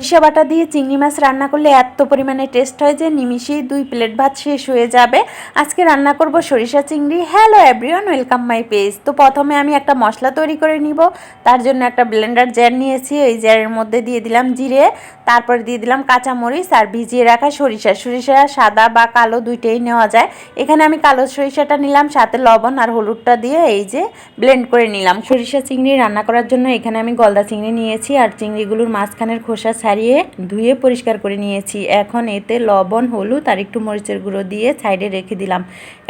সরিষা বাটা দিয়ে চিংড়ি মাছ রান্না করলে এত পরিমাণে টেস্ট হয় যে নিমিশেই দুই প্লেট ভাত শেষ হয়ে যাবে। আজকে রান্না করব সরিষা চিংড়ি। Hello everyone welcome my page তো প্রথমে আমি একটা মশলা তৈরি করে নিব। তার জন্য একটা ব্লেন্ডার জ্যার নিয়েছি। ওই জ্যারের মধ্যে দিয়ে দিলাম জিরে। তারপর দিয়ে দিলাম কাঁচামরিচ আর ভিজিয়ে রাখা সরিষা। সরিষা সাদা বা কালো দুইটাই নেওয়া যায়। এখানে আমি কালো সরিষাটা নিলাম, সাথে লবণ আর হলুদটা দিয়ে এই যে ব্লেন্ড করে নিলাম। সরিষা চিংড়ি রান্না করার জন্য এখানে আমি গলদা চিংড়ি নিয়েছি আর চিংড়িগুলোর মাঝখানের খোসা ছাড়িয়ে ধুয়ে পরিষ্কার করে নিয়েছি। এখন এতে লবণ, হলুদ আর একটু মরিচের গুঁড়ো দিয়ে সাইডে রেখে দিলাম।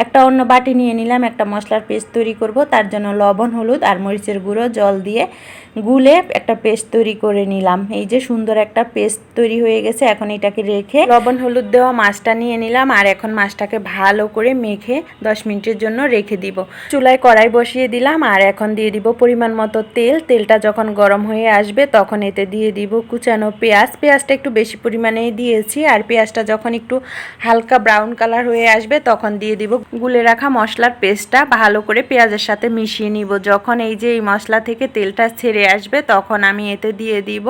একটা অন্য বাটি নিয়ে নিলাম, একটা মশলার পেস্ট তৈরি করব। তার জন্য লবণ, হলুদ আর মরিচের গুঁড়ো, জল দিয়ে গুলে একটা পেস্ট তৈরি করে নিলাম। এই যে সুন্দর একটা পেস্ট তৈরি হয়ে গেছে, এখন এটাকে রেখে লবণ, হলুদ দেওয়া মাছটা নিয়ে নিলাম আর এখন মাছটাকে ভালো করে মেখে দশ মিনিটের জন্য রেখে দিব। চুলায় কড়াই বসিয়ে দিলাম আর এখন দিয়ে দিব পরিমাণ মতো তেল। তেলটা যখন গরম হয়ে আসবে, তখন এতে দিয়ে দিব কুচানো পেঁয়াজ পেঁয়াজটা একটু বেশি পরিমাণেই দিয়েছি আর পেঁয়াজটা যখন একটু হালকা ব্রাউন কালার হয়ে আসবে তখন দিয়ে দিব গুলে রাখা মশলার পেস্টটা ভালো করে পেঁয়াজের সাথে মিশিয়ে নিব। যখন এই যে এই মশলা থেকে তেলটা ছেড়ে আসবে তখন আমি এতে দিয়ে দিব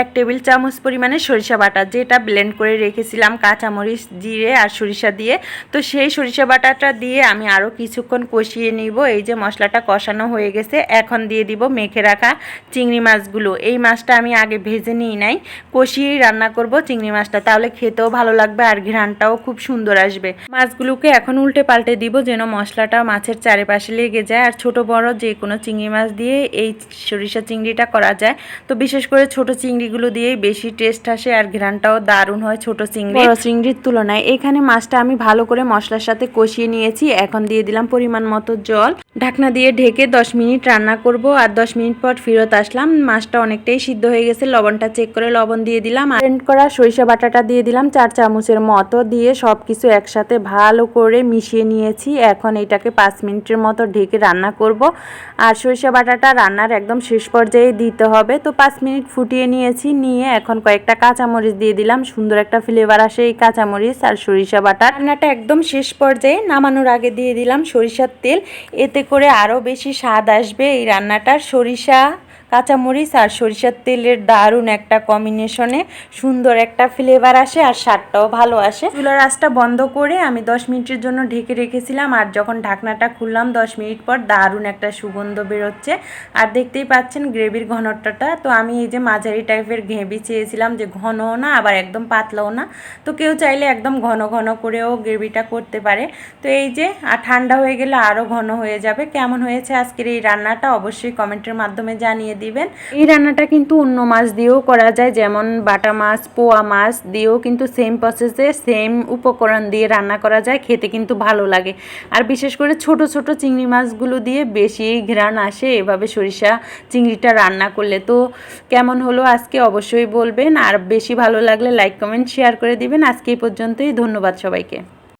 এক টেবিল চামচ পরিমাণে সরিষা বাটা, যেটা ব্লেন্ড করে রেখেছিলাম কাঁচামরিচ, জিরে আর সরিষা দিয়ে। তো সেই সরিষা বাটাটা দিয়ে আমি আরও কিছুক্ষণ কষিয়ে নিব। এই যে মশলাটা কষানো হয়ে গেছে, এখন দিয়ে দিব মেখে রাখা চিংড়ি মাছগুলো। এই মাছটা আমি আগে ভেজে নিই নাই। কষিয়েই রান্না করব চিংড়ি মাছটা। তাহলে খেতেও ভালো লাগবে আর ঘ্রাণটাও খুব সুন্দর আসবে। মাছগুলোকে এখন উল্টে পাল্টে দিব যেন মশলাটা মাছের চারিপাশে লেগে যায়। আর ছোট বড় যে কোনো চিংড়ি মাছ দিয়ে এই সরিষা চিংড়িটা করা যায়। তো বিশেষ করে ছোট চিংড়িগুলো দিয়েই বেশি টেস্ট আসে আর ঘ্রাণটাও দারুণ হয় ছোট চিংড়ি। বড় চিংড়ির তুলনায় এখানে মাছটা আমি ভালো করে মশলার সাথে কষিয়ে নিয়েছি। এখন দিয়ে দিলাম পরিমাণ মতো জল। ঢাকনা দিয়ে ঢেকে দশ মিনিট রান্না করব। আর দশ মিনিট পর ফেরত আসলাম। মাছটা অনেকটাই সিদ্ধ হয়ে গেছে। লবণটা চেক করে লবণ দিয়ে দিলাম ব্লেন্ড করা সরিষা বাটাটা দিয়ে দিলাম। চার চামচের মতো দিয়ে সব কিছু একসাথে ভালো করে মিশিয়ে নিয়েছি। এখন এটাকে পাঁচ মিনিটের মতো ঢেকে রান্না করব। আর সরিষা বাটাটা রান্নার একদম শেষ পর্যায়ে দিতে হবে। তো পাঁচ মিনিট ফুটিয়ে নিয়েছি, নিয়ে এখন কয়েকটা কাঁচামরিচ দিয়ে দিলাম। সুন্দর একটা ফ্লেভার আসে এই কাঁচামরিচ আর সরিষা বাটা রান্নাটা একদম শেষ পর্যায়ে নামানোর আগে দিয়ে দিলাম সরিষার তেল। এতে করে আরও বেশি স্বাদ আসবে এই রান্নাটার। সরিষা কাঁচামরিচ আর সরিষার তেলের দারুণ একটা কম্বিনেশনে সুন্দর একটা ফ্লেভার আসে আর স্বাদটাও ভালো আসে। চুলার আঁচটা বন্ধ করে আমি দশ মিনিটের জন্য ঢেকে রেখেছিলাম আর যখন ঢাকনাটা খুললাম দশ মিনিট পর দারুণ একটা সুগন্ধ বেরোচ্ছে। আর দেখতেই পাচ্ছেন গ্রেভির ঘনত্বটা। তো আমি এই যে মাঝারি টাইপের ঘেঁবি চেয়েছিলাম যে ঘনও না, আবার একদম পাতলাও না। তো কেউ চাইলে একদম ঘন ঘন করেও গ্রেভিটা করতে পারে। তো এই যে, আর ঠান্ডা হয়ে গেলে আরও ঘন হয়ে যাবে। কেমন হয়েছে আজকের এই রান্নাটা অবশ্যই কমেন্টের মাধ্যমে জানিয়ে দিবেন। এই রান্নাটা কিন্তু অন্য মাছ দিয়েও করা যায়, যেমন বাটা মাছ, পোয়া মাছ দিয়েও কিন্তু সেম প্রসেসে সেম উপকরণ দিয়ে রান্না করা যায়, খেতে কিন্তু ভালো লাগে। আর বিশেষ করে ছোট ছোট চিংড়ি মাছগুলো দিয়ে বেশি ঘ্রাণ আসে, এভাবে সরিষা চিংড়িটা রান্না করলে। তো কেমন হলো আজকে অবশ্যই বলবেন, আর বেশি ভালো লাগলে লাইক কমেন্ট শেয়ার করে দিবেন। আজকে এই পর্যন্তই, ধন্যবাদ সবাইকে।